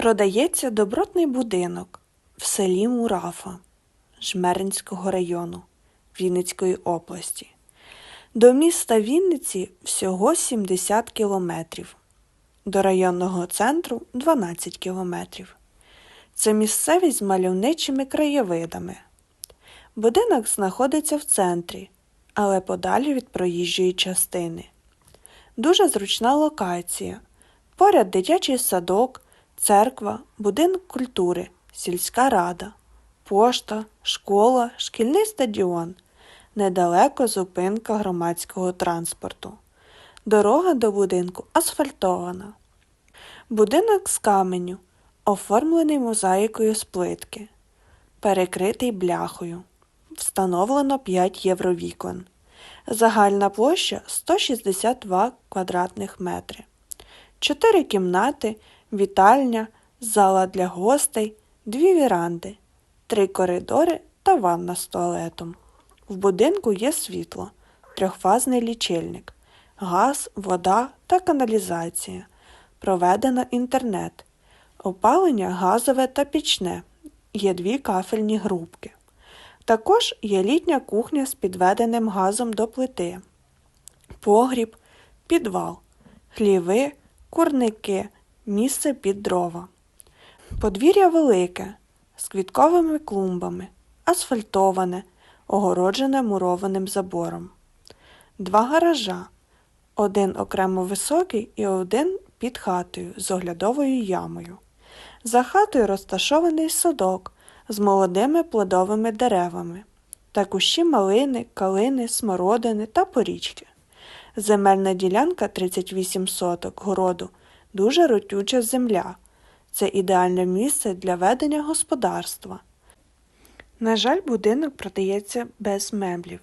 Продається добротний будинок в селі Мурафа Жмеринського району Вінницької області. До міста Вінниці всього 70 кілометрів, до районного центру 12 кілометрів. Це місцевість з мальовничими краєвидами. Будинок знаходиться в центрі, але подалі від проїжджої частини. Дуже зручна локація. Поряд дитячий садок, церква, будинок культури, сільська рада, пошта, школа, шкільний стадіон, недалеко зупинка громадського транспорту. Дорога до будинку асфальтована. Будинок з каменю, оформлений мозаїкою з плитки, перекритий бляхою. Встановлено 5 євровікон. Загальна площа 162 квадратних метри. Чотири кімнати, вітальня, зала для гостей, дві віранди, три коридори та ванна з туалетом. В будинку є світло, трьохфазний лічильник, газ, вода та каналізація. Проведено інтернет, опалення газове та пічне. Є дві кафельні грубки. Також є літня кухня з підведеним газом до плити, погріб, підвал, хліви, курники, місце під дрова. Подвір'я велике, з квітковими клумбами, асфальтоване, огороджене мурованим забором. Два гаража, один окремо високий і один під хатою з оглядовою ямою. За хатою розташований садок з молодими плодовими деревами та кущі малини, калини, смородини та порічки. Земельна ділянка 38 соток городу, дуже ротюча земля. Це ідеальне місце для ведення господарства. На жаль, будинок продається без меблів,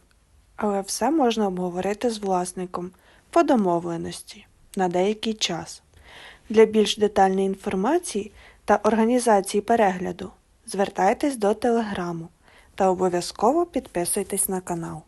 але все можна обговорити з власником по домовленості на деякий час. Для більш детальної інформації та організації перегляду звертайтесь до телеграму та обов'язково підписуйтесь на канал.